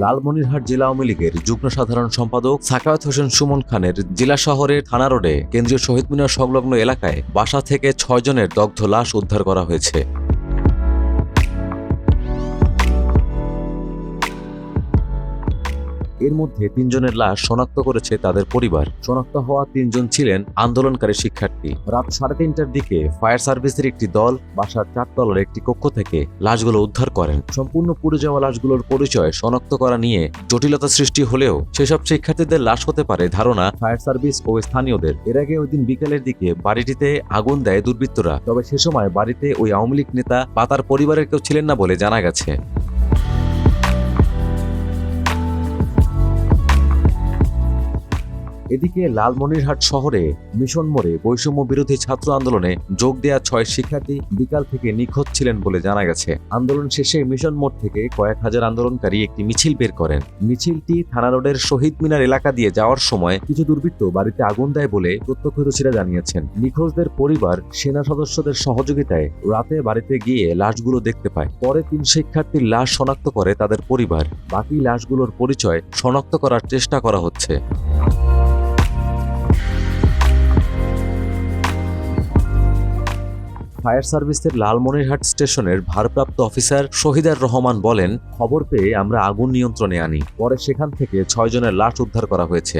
লালমনিরহাট জেলা আওয়ামী লীগের যুগ্ম সাধারণ সম্পাদক সাকায়ত হোসেন সুমন খানের জেলা শহরের থানা রোডে কেন্দ্রীয় শহীদ মিনার সংলগ্ন এলাকায় বাসা থেকে ছয়জনের দগ্ধ লাশ উদ্ধার করা হয়েছে। এর মধ্যে তিনজনের লাশ শনাক্ত করেছে তাদের পরিবার। শনাক্ত হওয়া তিনজন ছিলেন আন্দোলনকারী শিক্ষার্থী। রাত সাড়ে তিনটার দিকে ফায়ার সার্ভিসের একটি দল বাসার চারতলার একটি কক্ষ থেকে লাশগুলো উদ্ধার করেন। সম্পূর্ণ পুড়ে যাওয়া লাশগুলোর পরিচয় শনাক্ত করা নিয়ে জটিলতা সৃষ্টি হলেও সেসব শিক্ষার্থীদের লাশ হতে পারে ধারণা ফায়ার সার্ভিস ও স্থানীয়দের। এর আগে ওই দিন বিকেলের দিকে বাড়িটিতে আগুন দেয় দুর্বৃত্তরা। তবে সে সময় বাড়িতে ওই আওয়ামী লীগ নেতা বা তার পরিবারের কেউ ছিলেন না বলে জানা গেছে। এদিকে লালমনিরহাট শহরে মিশন মোড়ে বৈষম্য বিরোধী ছাত্র আন্দোলনে যোগ দেওয়া ছয় শিক্ষার্থী বিকাল থেকে নিখোঁজ ছিলেন বলে জানা গেছে। আন্দোলন শেষে মিশন মোড় থেকে কয়েক হাজার আন্দোলনকারী একটি মিছিল বের করেন। মিছিলটি থানা রোডের শহীদ মিনার এলাকা দিয়ে যাওয়ার সময় কিছু দুর্বৃত্ত বাড়িতে আগুন দেয় বলে প্রত্যক্ষদর্শীরা জানিয়েছেন। নিখোঁজদের পরিবার, সেনা সদস্যদের সহযোগিতায় রাতে বাড়িতে গিয়ে লাশগুলো দেখতে পায়। পরে তিন শিক্ষার্থীর লাশ শনাক্ত করে তাদের পরিবার। বাকি লাশগুলোর পরিচয় শনাক্ত করার চেষ্টা করা হচ্ছে। ফায়ার সার্ভিসের লালমনিরহাট স্টেশনের ভারপ্রাপ্ত অফিসার শহীদার রহমান বলেন, খবর পেয়ে আমরা আগুন নিয়ন্ত্রণে আনি। পরে সেখান থেকে ছয়জনের লাশ উদ্ধার করা হয়েছে।